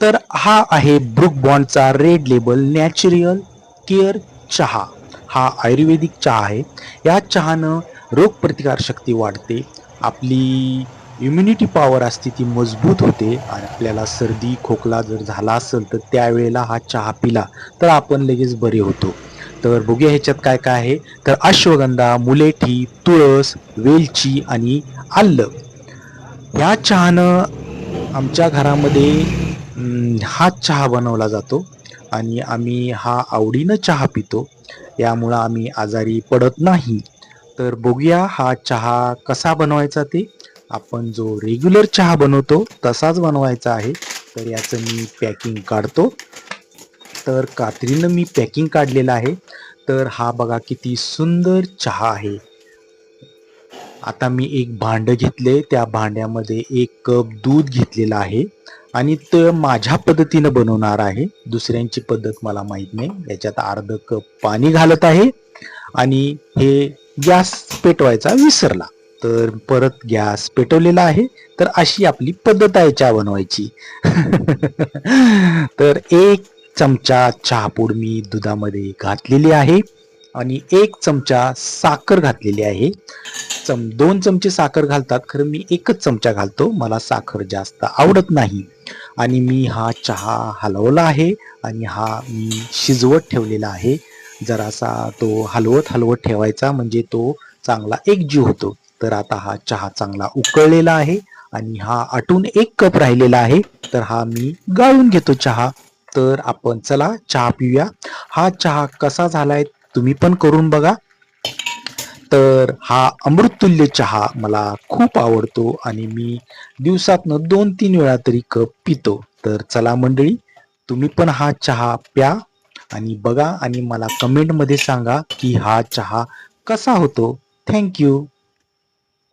तर हा आहे ब्रुक बॉन्डचा रेड लेबल नॅचरल केअर चहा. हा आयुर्वेदिक चहा आहे. या चहानं रोगप्रतिकारशक्ती वाढते आपली इम्युनिटी पॉवर असते ती मजबूत होते आणि आपल्याला सर्दी खोकला जर झाला असेल तर त्यावेळेला हा चहा पिला तर आपण लगेच बरे होतो. तर बघूया ह्याच्यात काय काय आहे. तर अश्वगंधा मुलेठी तुळस वेलची आणि आल्लं. या चहानं आमच्या घरामध्ये हा चहा बनवला जातो आणि आम्ही हा आवडीनं चहा पितो. यामुळं आम्ही आजारी पडत नाही. तर बघूया हा चहा कसा बनवायचा ते. आपण जो रेग्युलर चहा बनवतो तसाच बनवायचा आहे. तर याचं मी पॅकिंग काढतो. तर कात्रीनं मी पॅकिंग काढलेलं आहे. तर हा बघा किती सुंदर चहा आहे. आता मी एक भांड घेतले त्या भांड्यामध्ये एक कप दूध घेतलेलं आहे. आणि ते माझ्या पद्धतीनं बनवणार आहे. दुसऱ्यांची पद्धत मला माहीत नाही. याच्यात अर्ध कप पाणी घालत आहे. आणि हे गॅस पेटवायचा विसरला. तर परत गॅस पेटवलेला आहे. तर अशी आपली पद्धत आहे चहा बनवायची. तर एक चमचा चहापूड मी दुधामध्ये घातलेली आहे. आणि एक चमचा साखर घातलेली आहे. चम दोन चमचे साखर घालतात. खरं मी एकच चमचा घालतो. मला साखर जास्त आवडत नाही. आणि मी हा चहा हलवला आहे आणि हा मी शिजवत ठेवलेला आहे. जरासा तो हलवत हलवत ठेवायचा म्हणजे तो चांगला एकजीव होतो. तर आता हा चहा चांगला उकळलेला आहे आणि हा आटून एक कप राहिलेला आहे. तर हा मी गाळून घेतो चहा. तर आपण चला चहा पिऊया. हा चहा कसा झालाय तुम्ही पण करून बघा. तर हा अमृततुल्य चहा मला खूप आवडतो आणि मी दिवसातनं दोन तीन वेळा तरी कप पितो. तर चला मंडळी तुम्ही पण हा चहा प्या आणि बघा आणि मला कमेंटमध्ये सांगा की हा चहा कसा होतो. थँक्यू